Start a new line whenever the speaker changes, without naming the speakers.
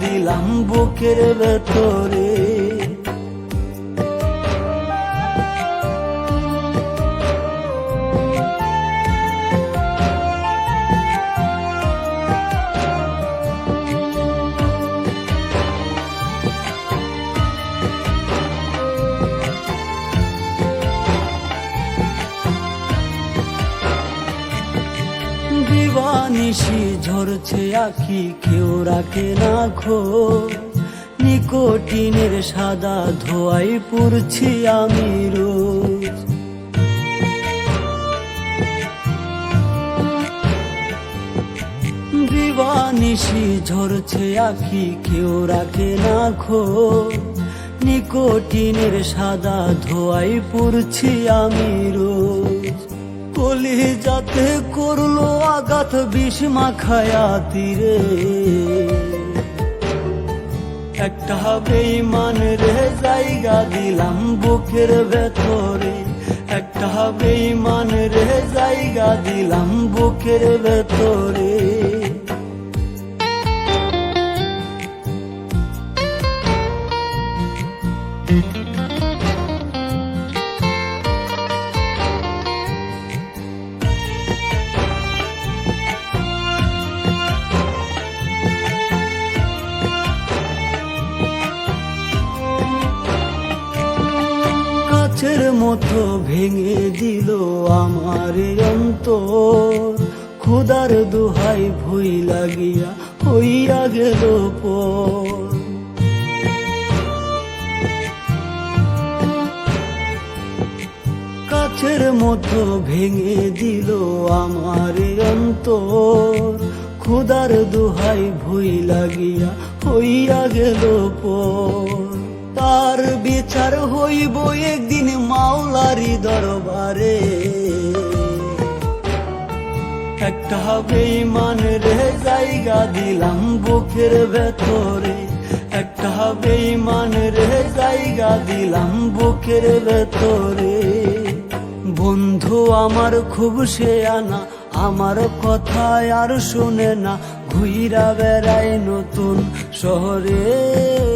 দিলাম বুকের ভেতরে। দিবানিশি ঝরছে আখি, কেউ রাখে না খো নিকোটিনের সাদা ধোয়াই পুরছি আমি রোজ। দিবানিশি ঝরছে আখি, কেউ রাখে না খো নিকোটিনের সাদা ধোয়াই পুরছি আমি রোজ। কলি যাতে করল আঘাত বিষ মাখায়া তীরে। একটা বেইমান রে জায়গা দিলাম বুকের ভেতরে। একটা বেইমান রে জায়গা দিলাম বুকের ভেতরে। কাছের মতো ভেঙে দিল আমার অন্তর। খুদার দুহাই ভুই লাগিয়া হইয়া গেল পর। মতো ভেঙে দিল আমার অন্তর। খুদার দুহাই ভুই লাগিয়া হইয়া গেল পর। তার বিচার হইব একদিন মাওলারি দরবারে। একটা বেইমান রে জায়গা দিলাম বুকের ভেতরে। একটা বেইমান রে জায়গা দিলাম বুকের ভেতরে। বন্ধু আমার খুব সে আনা, আমার কথা আর শুনে না। ঘুইরা বেড়াই নতুন শহরে।